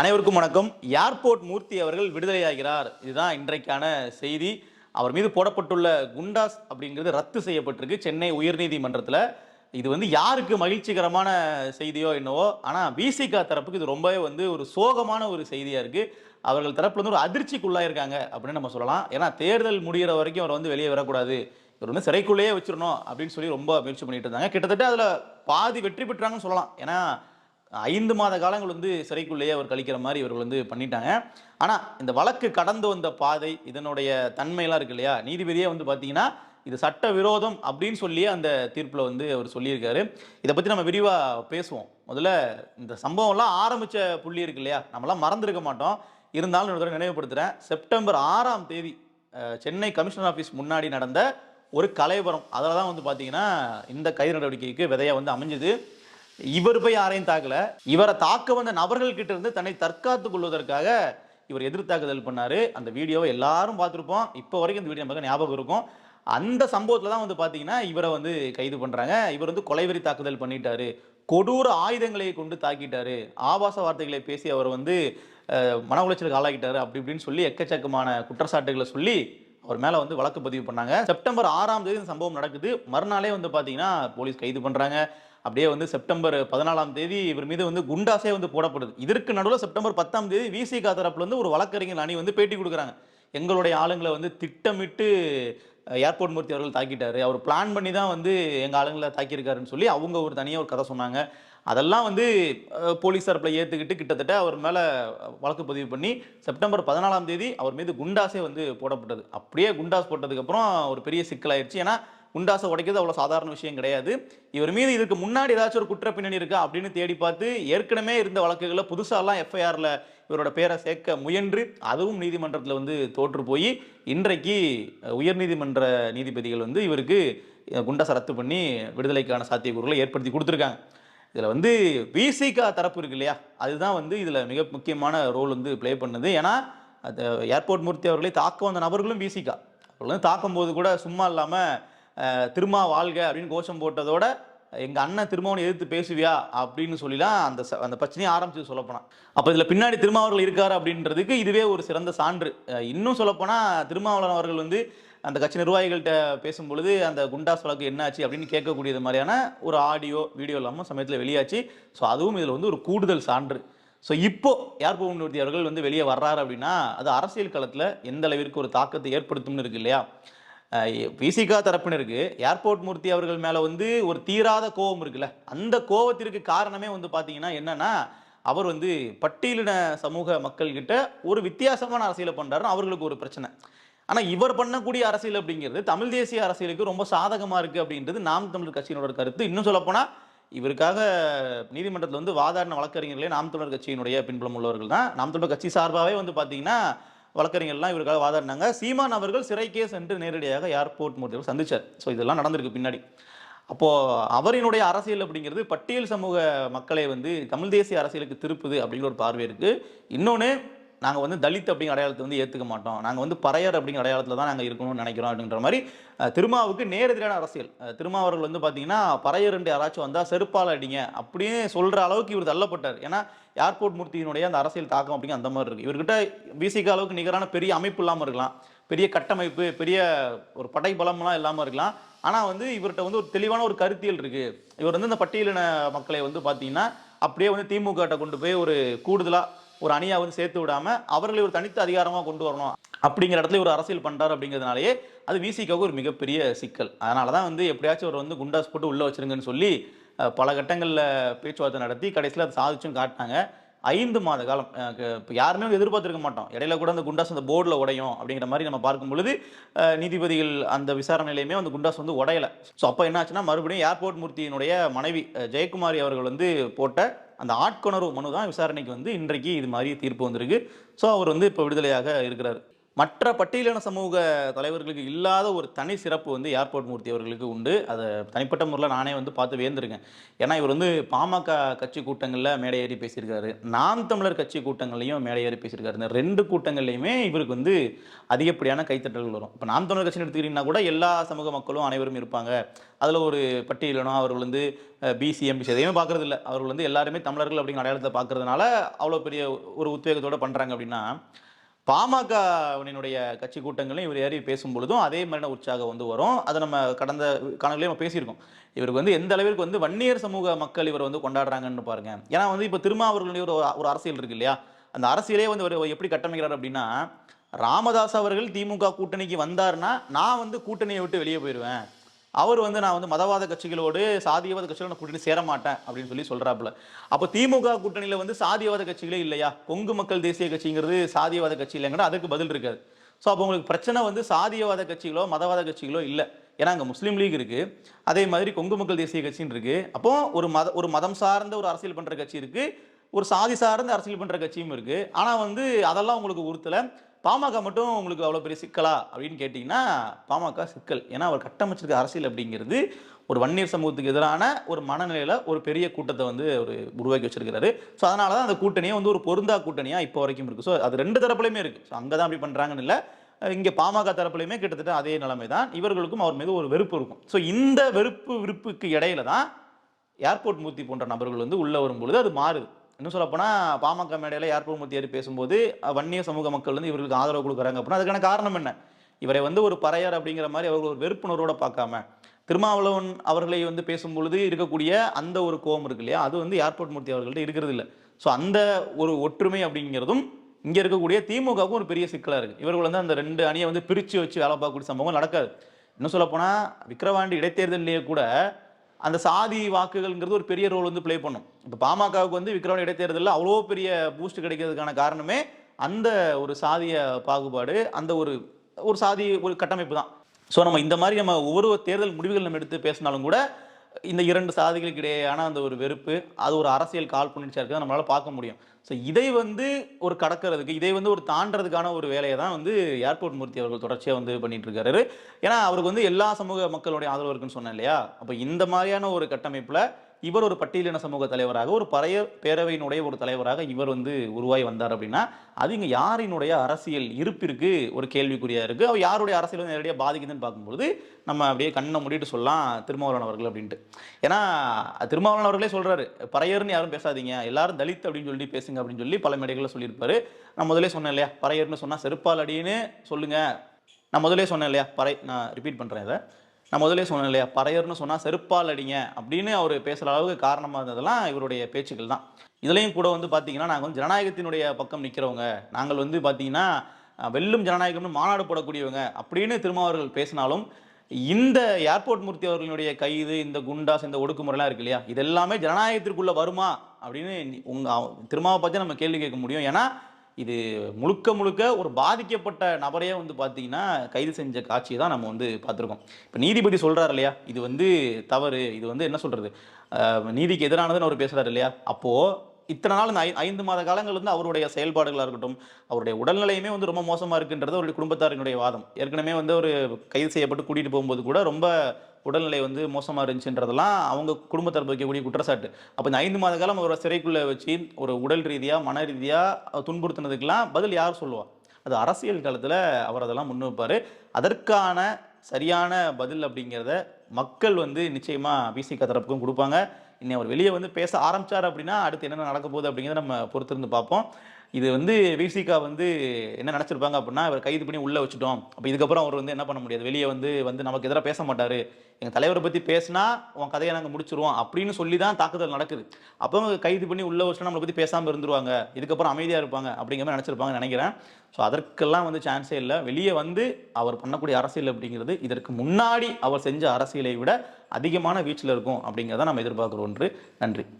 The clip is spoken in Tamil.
அனைவருக்கும் வணக்கம். ஏர்போர்ட் மூர்த்தி அவர்கள் விடுதலையாகிறார். இதுதான் இன்றைக்கான செய்தி. அவர் மீது போடப்பட்டுள்ள குண்டாஸ் அப்படிங்கிறது ரத்து செய்யப்பட்டிருக்கு சென்னை உயர்நீதிமன்றத்தில். இது வந்து யாருக்கு மகிழ்ச்சிகரமான செய்தியோ என்னவோ ஆனால் விசிகா தரப்புக்கு இது ரொம்பவே வந்து ஒரு சோகமான ஒரு செய்தியாக இருக்குது அவர்கள் தரப்புல வந்து ஒரு அதிர்ச்சிக்குள்ளாயிருக்காங்க அப்படின்னு நம்ம சொல்லலாம். ஏன்னா தேர்தல் முடிகிற வரைக்கும் அவர் வந்து வெளியே வரக்கூடாது. இவர் வந்து சிறைக்குள்ளேயே வச்சிடணும் அப்படின்னு சொல்லி ரொம்ப முயற்சி பண்ணிட்டு இருந்தாங்க. கிட்டத்தட்ட அதில் பாதி வெற்றி பெற்றாங்கன்னு சொல்லலாம். ஏன்னா ஐந்து மாத காலங்கள் வந்து சிறைக்குள்ளேயே அவர் கழிக்கிற மாதிரி இவர்கள் வந்து பண்ணிட்டாங்க. ஆனால் இந்த வழக்கு கடந்து வந்த பாதை இதனுடைய தன்மையெல்லாம் இருக்கு இல்லையா? நீதிபதியே வந்து பார்த்தீங்கன்னா இது சட்ட விரோதம் அப்படின்னு சொல்லியே அந்த தீர்ப்பில் வந்து அவர் சொல்லியிருக்காரு. இதை பற்றி நம்ம விரிவாக பேசுவோம். முதல்ல இந்த சம்பவம்லாம் ஆரம்பித்த புள்ளி இருக்கு இல்லையா? நம்மளாம் மறந்துருக்க மாட்டோம். இருந்தாலும் இன்னொரு தடவை நினைவுபடுத்துகிறேன் செப்டம்பர் ஆறாம் தேதி சென்னை கமிஷனர் ஆஃபீஸ் முன்னாடி நடந்த ஒரு கலைவரம் அதில் தான் வந்து பார்த்தீங்கன்னா இந்த கைது நடவடிக்கைக்கு விதையாக வந்து அமைஞ்சது. இவர் போய் யாரையும் தாக்கல. இவரை தாக்க வந்த நபர்கள் கிட்ட இருந்து தன்னை தற்காத்துக் கொள்வதற்காக இவர் எதிர்த்தாக்குதல் பண்ணாரு. அந்த வீடியோவை எல்லாரும் பார்த்துருப்போம். இப்போ வரைக்கும் இந்த வீடியோ நமக்கு ஞாபகம் இருக்கும். அந்த சம்பவத்தில் தான் வந்து பார்த்தீங்கன்னா இவரை வந்து கைது பண்ணுறாங்க இவர் வந்து கொலைவெறி தாக்குதல் பண்ணிட்டாரு. கொடூர ஆயுதங்களை கொண்டு தாக்கிட்டாரு. ஆபாச வார்த்தைகளை பேசி அவர் வந்து மன உளைச்சலுக்கு ஆளாகிட்டாரு அப்படி இப்படின்னு சொல்லி எக்கச்சக்கமான குற்றச்சாட்டுகளை சொல்லி அவர் மேலே வந்து வழக்கு பதிவு பண்ணாங்க. செப்டம்பர் ஆறாம் தேதி இந்த சம்பவம் நடக்குது. மறுநாளே வந்து பார்த்தீங்கன்னா போலீஸ் கைது பண்ணுறாங்க அப்படியே வந்து செப்டம்பர் பதினாலாம் தேதி இவர் மீது வந்து குண்டாசே வந்து போடப்படுது. இதற்கு நடுவில் செப்டம்பர் பத்தாம் தேதி விசிகா தரப்புல வந்து ஒரு வழக்கறிஞர் அணி வந்து பேட்டி கொடுக்குறாங்க. எங்களுடைய ஆளுங்களை வந்து திட்டமிட்டு ஏர்போர்ட் மூர்த்தி அவர்கள் தாக்கிட்டாரு. அவர் பிளான் பண்ணி தான் வந்து எங்கள் ஆளுங்களை தாக்கியிருக்காருன்னு சொல்லி அவங்க ஒரு தனியாக ஒரு கதை சொன்னாங்க. அதெல்லாம் வந்து போலீஸ் தரப்பில் ஏற்றுக்கிட்டு கிட்டத்தட்ட அவர் மேலே வழக்கு பதிவு பண்ணி செப்டம்பர் பதினாலாம் தேதி அவர் மீது குண்டாஸே வந்து போடப்பட்டது. அப்படியே குண்டாஸ் போட்டதுக்கப்புறம் ஒரு பெரிய சிக்கலாயிருச்சு. ஏன்னா குண்டாசை உடைக்கிறது அவ்வளோ சாதாரண விஷயம் கிடையாது. இவர் மீது இதுக்கு முன்னாடி ஏதாச்சும் ஒரு குற்ற பின்னணி இருக்கா அப்படின்னு தேடி பார்த்து ஏற்கனவே இருந்த வழக்குகளை புதுசாலாம் எஃப்ஐஆரில் இவரோட பேரை சேர்க்க முயன்று அதுவும் நீதிமன்றத்தில் வந்து தோற்று போய் இன்றைக்கு உயர்நீதிமன்ற நீதிபதிகள் வந்து இவருக்கு குண்டாசை ரத்து பண்ணி விடுதலைக்கான சாத்தியக்கூறுகளை ஏற்படுத்தி கொடுத்துருக்காங்க. இதில் வந்து விசிகா தரப்பு இருக்கு இல்லையா? அதுதான் வந்து இதில் மிக முக்கியமான ரோல் வந்து ப்ளே பண்ணுது. ஏன்னா அது ஏர்போர்ட் மூர்த்தி அவர்களை தாக்க வந்த நபர்களும் விசிகா அவர்கள் தாக்கும் தாக்கும்போது கூட சும்மா இல்லாமல் திருமா வாழ்க அப்படின்னு கோஷம் போட்டதோட எங்கள் அண்ணன் திருமாவனை எதிர்த்து பேசுவியா? அப்படின்னு சொல்லிலாம் அந்த ச- அந்த பிரச்சனையை ஆரம்பிச்சு சொல்லப்போனால் அப்போ இதில் பின்னாடி திருமாவர்கள் இருக்கார் அப்படின்றதுக்கு இதுவே ஒரு சிறந்த சான்று. இன்னும் சொல்லப்போனால் திருமாவளவன் அவர்கள் வந்து அந்த கட்சி நிர்வாகிகள்கிட்ட பேசும்பொழுது அந்த குண்டாஸ் வழக்கு என்னாச்சு? அப்படின்னு கேட்கக்கூடியது மாதிரியான ஒரு ஆடியோ வீடியோ இல்லாமல் சமயத்தில் வெளியாச்சு. ஸோ அதுவும் இதில் வந்து ஒரு கூடுதல் சான்று. ஸோ இப்போ யார் மூர்த்தி அவர்கள் வந்து வெளியே வர்றாரு அப்படின்னா அது அரசியல் களத்தில் எந்த அளவிற்கு ஒரு தாக்கத்தை ஏற்படுத்தும்னு இருக்கு இல்லையா? விசிகா தரப்பினருக்கு ஏர்போர்ட் மூர்த்தி அவர்கள் மேலே வந்து ஒரு தீராத கோபம் இருக்குல்ல. அந்த கோபத்திற்கு காரணமே வந்து பார்த்தீங்கன்னா என்னன்னா அவர் வந்து பட்டியலின சமூக மக்கள்கிட்ட ஒரு வித்தியாசமான அரசியலை பண்றாருன்னு அவர்களுக்கு ஒரு பிரச்சனை. ஆனால் இவர் பண்ணக்கூடிய அரசியல் அப்படிங்கிறது தமிழ் தேசிய அரசியலுக்கு ரொம்ப சாதகமாக இருக்குது அப்படின்றது நாம் தமிழர் கட்சியினோட கருத்து. இன்னும் சொல்லப்போனால் இவருக்காக நீதிமன்றத்தில் வந்து வாதாடின வழக்கறிஞர்களே நாம் தமிழர் கட்சியினுடைய பின்புலம் உள்ளவர்கள் தான். நாம் தமிழர் கட்சி சார்பாகவே வந்து பார்த்தீங்கன்னா வழக்கறிஞர்லாம் இவருக்காக வாதாடினாங்க. சீமான் அவர்கள் சிறைக்கே சென்று நேரடியாக ஏர்போர்ட் மூர்த்திகள் சந்திச்சார். ஸோ இதெல்லாம் நடந்திருக்கு பின்னாடி. அப்போது அவரினுடைய அரசியல் அப்படிங்கிறது பட்டியல் சமூக மக்களை வந்து தமிழ் தேசிய அரசியலுக்கு திருப்புது அப்படிங்கிற ஒரு பார்வை இருக்குது இன்னொன்று நாங்கள் வந்து தலித் அப்படிங்கிற அடையாளத்தை வந்து ஏற்றுக்க மாட்டோம். நாங்கள் வந்து பறையர் அப்படிங்கிற அடையாளத்தில் தான் நாங்கள் இருக்கணும்னு நினைக்கிறோம் அப்படின்ற மாதிரி திருமாவுக்கு நேரெதிரான அரசியல். திருமாவர்கள் வந்து பார்த்தீங்கன்னா பறையர் என்று யாராச்சும் வந்தால் செருப்பால் அடிங்க. அப்படின்னு சொல்கிற அளவுக்கு இவர் தள்ளப்பட்டார். ஏன்னா ஏர்போர்ட் மூர்த்தியினுடைய அந்த அரசியல் தாக்கம் அப்படிங்க அந்த மாதிரி இருக்குது இவர்கிட்ட பிசிக அளவுக்கு நிகரான பெரிய அமைப்பு இல்லாமல் இருக்கலாம். பெரிய கட்டமைப்பு பெரிய ஒரு படை பலம்லாம் இல்லாமல் இருக்கலாம். ஆனால் வந்து இவர்கிட்ட வந்து ஒரு தெளிவான ஒரு கருத்தியல் இருக்குது இவர் வந்து இந்த பட்டியலின மக்களை வந்து பார்த்தீங்கன்னா அப்படியே வந்து திமுக கொண்டு போய் ஒரு கூடுதலாக ஒரு அணியாக வந்து சேர்த்து விடாம அவர்களை ஒரு தனித்த அதிகாரமாக கொண்டு வரணும். அப்படிங்கிற இடத்துல ஒரு அரசியல் பண்ணுறாரு அப்படிங்கிறதுனாலே அது விசிகாவுக்கு ஒரு மிகப்பெரிய சிக்கல். அதனால தான் வந்து எப்படியாச்சும் அவர் வந்து குண்டாஸ் போட்டு உள்ளே வச்சிருங்கன்னு சொல்லி பல கட்டங்களில் பேச்சுவார்த்தை நடத்தி கடைசியில் அதை சாதிச்சும் காட்டினாங்க. ஐந்து மாத காலம் இப்போ யாருமே எதிர்பார்த்துருக்க எதிர்பார்த்திருக்க மாட்டோம். இடையில கூட அந்த குண்டாஸ் அந்த போர்டில் உடையும் அப்படிங்கிற மாதிரி நம்ம பார்க்கும் பொழுது நீதிபதிகள் அந்த விசாரணையிலையுமே அந்த குண்டாஸ் வந்து உடையலை. ஸோ அப்போ என்னாச்சுன்னா மறுபடியும் ஏர்போர்ட் மூர்த்தியினுடைய மனைவி ஜெயக்குமாரி அவர்கள் வந்து போட்ட அந்த ஆட்கொணர்வு மனு தான் விசாரணைக்கு வந்து இன்றைக்கு இது மாதிரி தீர்ப்பு வந்திருக்கு. ஸோ அவர் வந்து இப்போ விடுதலையாக இருக்கிறார். மற்ற பட்டியலின சமூக தலைவர்களுக்கு இல்லாத ஒரு தனி சிறப்பு வந்து ஏர்போர்ட் மூர்த்தி அவர்களுக்கு உண்டு. அதை தனிப்பட்ட முறையில் நானே வந்து பார்த்து வேந்திருக்கேன் ஏன்னா இவர் வந்து பாமக கட்சி கூட்டங்களில் மேடை ஏறி பேசியிருக்காரு. நாம் தமிழர் கட்சி கூட்டங்கள்லையும் மேடை ஏறி பேசியிருக்காரு. இந்த ரெண்டு கூட்டங்கள்லையுமே இவருக்கு வந்து அதிகப்படியான கைத்தட்டல்கள் வரும். இப்போ நாம் தமிழர் கட்சின்னு எடுத்துக்கிட்டிங்கன்னா கூட எல்லா சமூக மக்களும் அனைவரும் இருப்பாங்க. அதில் ஒரு பட்டியலினம் அவர்கள் வந்து பிசி எதையுமே பார்க்கறது அவர்கள் வந்து எல்லாருமே தமிழர்கள் அப்படிங்கிற அடையாளத்தை பார்க்குறதுனால அவ்வளோ பெரிய ஒரு உத்வேகத்தோடு பண்ணுறாங்க அப்படின்னா பாமகவினுடைய கட்சி கூட்டங்களையும் இவர் ஏறி பேசும் பொழுதும் அதே மாதிரியான உற்சாகம் வந்து வரும். அதை நம்ம கடந்த காலங்களையும் நம்ம பேசியிருக்கோம். இவருக்கு வந்து எந்த அளவிற்கு வந்து வன்னியர் சமூக மக்கள் இவர் வந்து கொண்டாடுறாங்கன்னு பாருங்க. ஏன்னா வந்து இப்போ திருமாவர்களுடைய ஒரு ஒரு அரசியல் இருக்கு இல்லையா? அந்த அரசியலே வந்து அவர் எப்படி கட்டமைக்கிறார் அப்படின்னா ராமதாஸ் அவர்கள் திமுக கூட்டணிக்கு வந்தாருன்னா நான் வந்து கூட்டணியை விட்டு வெளியே போயிடுவேன். அவர் வந்து நான் வந்து மதவாத கட்சிகளோடு சாதியவாத கட்சிகளோட நான் கூட்டணி சேர மாட்டேன் அப்படின்னு சொல்லி சொல்றாப்புல. அப்போ திமுக கூட்டணியில வந்து சாதியவாத கட்சிகளே இல்லையா? கொங்கு மக்கள் தேசிய கட்சிங்கிறது சாதியவாத கட்சி இல்லைங்கிற அதுக்கு பதில் இருக்காது. ஸோ அப்போ உங்களுக்கு பிரச்சனை வந்து சாதியவாத கட்சிகளோ மதவாத கட்சிகளோ இல்லை. ஏன்னா அங்கே முஸ்லீம் லீக் இருக்கு. அதே மாதிரி கொங்கு மக்கள் தேசிய கட்சின்னு இருக்கு. அப்போ ஒரு மத ஒரு மதம் சார்ந்த ஒரு அரசியல் பண்ற கட்சி இருக்கு. ஒரு சாதி சார்ந்த அரசியல் பண்ற கட்சியும் இருக்கு. ஆனா வந்து அதெல்லாம் உங்களுக்கு உறுத்தலை. பாமக மட்டும் உங்களுக்கு அவ்வளோ பெரிய சிக்கலா அப்படின்னு கேட்டிங்கன்னா பாமக சிக்கல். ஏன்னா அவர் கட்டமைச்சிருக்க அரசியல் அப்படிங்கிறது ஒரு வன்னியர் சமூகத்துக்கு எதிரான ஒரு மனநிலையில் ஒரு பெரிய கூட்டத்தை வந்து ஒரு உருவாக்கி வச்சிருக்கிறாரு. ஸோ அதனால தான் அந்த கூட்டணியே வந்து ஒரு பொருந்தா கூட்டணியாக இப்போ வரைக்கும் இருக்குது ஸோ அது ரெண்டு தரப்புலையுமே இருக்குது ஸோ அங்கே தான் அப்படி பண்ணுறாங்கன்னு இல்லை. இங்கே பாமக தரப்புலையுமே கிட்டத்தட்ட அதே நிலைமை தான் இவர்களுக்கும் அவர் மீது ஒரு வெறுப்பு இருக்கும். ஸோ இந்த வெறுப்பு விருப்புக்கு இடையில தான் ஏர்போர்ட் மூர்த்தி போன்ற நபர்கள் வந்து உள்ளே வரும்பொழுது அது மாறுது. இன்னும் சொல்லப்போனால் பாமக மேடையில் ஏர்போர்ட் மூர்த்தி ஏறி பேசும்போது வன்னிய சமூக மக்கள் வந்து இவர்களுக்கு ஆதரவு கொடுக்குறாங்க அப்படின்னா அதுக்கான காரணம் என்ன? இவரை வந்து ஒரு பறையர் அப்படிங்கிற மாதிரி அவர்கள் ஒரு வெறுப்புணர்வோட பார்க்காம திருமாவளவன் அவர்களை வந்து பேசும்பொழுது இருக்கக்கூடிய அந்த ஒரு கோபம் இருக்கு இல்லையா? அது வந்து ஏர்போர்ட் மூர்த்தி அவர்கள்ட்ட இருக்கிறது இல்லை. ஸோ அந்த ஒரு ஒற்றுமை அப்படிங்கிறதும் இங்கே இருக்கக்கூடிய திமுகவுக்கும் ஒரு பெரிய சிக்கலாக இருக்குது இவர்கள் வந்து அந்த ரெண்டு அணியை வந்து பிரித்து வச்சு வேலை பார்க்கக்கூடிய சம்பவம் நடக்காது. இன்னும் சொல்லப்போனால் விக்கிரவாண்டி இடைத்தேர்தலிலேயே கூட அந்த சாதி வாக்குகள்ங்கிறது ஒரு பெரிய ரோல் வந்து ப்ளே பண்ணும். இப்போ பாமகவுக்கு வந்து விக்ரவாண்டி இடைத்தேர்தலில் அவ்வளோ பெரிய பூஸ்ட் கிடைக்கிறதுக்கான காரணமே அந்த ஒரு சாதிய பாகுபாடு அந்த ஒரு ஒரு சாதி ஒரு கட்டமைப்பு தான். ஸோ நம்ம இந்த மாதிரி நம்ம ஒவ்வொரு தேர்தல் முடிவுகள் நம்ம எடுத்து பேசினாலும் கூட இந்த இரண்டு சாதிகளுக்கு இடையேயான அந்த ஒரு வெறுப்பு அது ஒரு அரசியல் கால் இருக்குது நம்மளால் நம்மளால பார்க்க முடியும். ஸோ இதை வந்து ஒரு கடக்கிறதுக்கு இதை வந்து ஒரு தாண்டறதுக்கான ஒரு வேலையை தான் வந்து ஏர்போர்ட் மூர்த்தி அவர்கள் தொடர்ச்சியாக வந்து பண்ணிட்டு இருக்காரு. ஏன்னா அவருக்கு வந்து எல்லா சமூக மக்களுடைய ஆதரவு இருக்குன்னு சொன்னேன் இல்லையா? அப்போ இந்த மாதிரியான ஒரு கட்டமைப்பில் இவர் ஒரு பட்டியலின சமூக தலைவராக ஒரு பழைய பேரவையினுடைய ஒரு தலைவராக இவர் வந்து உருவாகி வந்தார் அப்படின்னா அது இங்கே யாரினுடைய அரசியல் இருப்பிற்கு ஒரு கேள்விக்குறியாக இருக்குது அவர் யாருடைய அரசியல் வந்து நேரடியாக பாதிக்குதுன்னு பார்க்கும்போது நம்ம அப்படியே கண்ணை மூடிட்டு சொல்லலாம் திருமாவளவன் அவர்கள் அப்படின்ட்டு. ஏன்னா திருமாவளவன் அவர்களே சொல்கிறாரு பறையர்னு யாரும் பேசாதீங்க எல்லாரும் தலித் அப்படின்னு சொல்லி பேசுங்க அப்படின்னு சொல்லி பல மேடைகளில் சொல்லியிருப்பாரு. நான் முதல்ல சொன்னேன் இல்லையா பறையர்னு சொன்னால் செருப்பால் அடின்னு சொல்லுங்கள் நான் முதலே சொன்னேன் இல்லையா பறை நான் ரிப்பீட் பண்ணுறேன் இதை நான் முதல்ல சொன்னேன் இல்லையா பறையர்னு சொன்னால் செருப்பால் அடிங்க அப்படின்னு அவர் பேசுகிற அளவுக்கு காரணமாக இருந்ததெல்லாம் இவருடைய பேச்சுக்கள் தான். இதுலேயும் கூட வந்து பார்த்தீங்கன்னா நாங்கள் வந்து ஜனநாயகத்தினுடைய பக்கம் நிற்கிறவங்க நாங்கள் வந்து பார்த்தீங்கன்னா வெல்லும் ஜனநாயகம்னு மாநாடு போடக்கூடியவங்க அப்படின்னு திருமாவர்கள் பேசினாலும் இந்த ஏர்போர்ட் மூர்த்தி அவர்களுடைய கைது இந்த குண்டாஸ் இந்த ஒடுக்குமுறைலாம் இருக்கு இல்லையா இது எல்லாமே ஜனநாயகத்திற்குள்ளே வருமா அப்படின்னு உங்கள் அவ- திருமாவை பற்றி நம்ம கேள்வி கேட்க முடியும். ஏன்னா இது முழுக்க முழுக்க ஒரு பாதிக்கப்பட்ட நபரையே வந்து பார்த்தீங்கன்னா கைது செஞ்ச காட்சியை தான் நம்ம வந்து பார்த்துருக்கோம். இப்போ நீதிபதி சொல்கிறார் இல்லையா? இது வந்து தவறு. இது வந்து என்ன சொல்கிறது நீதிக்கு எதிரானதுன்னு அவர் பேசுகிறார் இல்லையா? அப்போது இத்தனை நாள் இந்த ஐந்து மாத காலங்கள் வந்து அவருடைய செயல்பாடுகளாக இருக்கட்டும் அவருடைய உடல்நிலையுமே வந்து ரொம்ப மோசமாக இருக்குன்றது அவருடைய குடும்பத்தாரினுடைய வாதம். ஏற்கனவே வந்து அவர் கைது செய்யப்பட்டு கூட்டிகிட்டு போகும்போது கூட ரொம்ப உடல்நிலை வந்து மோசமாக இருந்துச்சுன்றதெல்லாம் அவங்க குடும்பத்தார் வைக்கக்கூடிய குற்றச்சாட்டு. அப்போ இந்த ஐந்து மாத காலம் ஒரு சிறைக்குள்ளே வச்சு ஒரு உடல் ரீதியாக மன ரீதியாக துன்புறுத்தினதுக்கெல்லாம் பதில் யார் சொல்லுவா? அது அரசியல் காலத்தில் அவர் அதெல்லாம் முன் வைப்பார் அதற்கான சரியான பதில் அப்படிங்கிறத மக்கள் வந்து நிச்சயமாக பிசிக தரப்புக்கும் கொடுப்பாங்க. இன்னும் அவர் வெளியே வந்து பேச ஆரம்பிச்சார் அப்படின்னா அடுத்து என்னென்ன நடக்க போகுது அப்படிங்கிறத நம்ம பொறுத்திருந்து பார்ப்போம். இது வந்து விசிகா வந்து என்ன நினச்சிருப்பாங்க அப்படின்னா இவர் கைது பண்ணி உள்ளே வச்சுட்டோம். அப்போ இதுக்கப்புறம் அவர் வந்து என்ன பண்ண முடியாது? வெளியே வந்து வந்து நமக்கு எதிராக பேச மாட்டார். எங்கள் தலைவரை பற்றி பேசினா உன் கதையை நாங்கள் முடிச்சிருவோம் அப்படின்னு சொல்லி தான் தாக்குதல் நடக்குது. அப்போ அவங்க கைது பண்ணி உள்ளே வச்சுனா நம்மளை பற்றி பேசாமல் இருந்துருவாங்க. இதுக்கப்புறம் அமைதியாக இருப்பாங்க அப்படிங்கிற மாதிரி நினச்சிருப்பாங்கன்னு நினைக்கிறேன். ஸோ அதற்கெல்லாம் வந்து சான்ஸே இல்லை. வெளியே வந்து அவர் பண்ணக்கூடிய அரசியல் அப்படிங்கிறது இதற்கு முன்னாடி அவர் செஞ்ச அரசியல் விட அதிகமான வீச்சில் இருக்கும் அப்படிங்கிறத நம்ம எதிர்பார்க்குற ஒன்று நன்றி.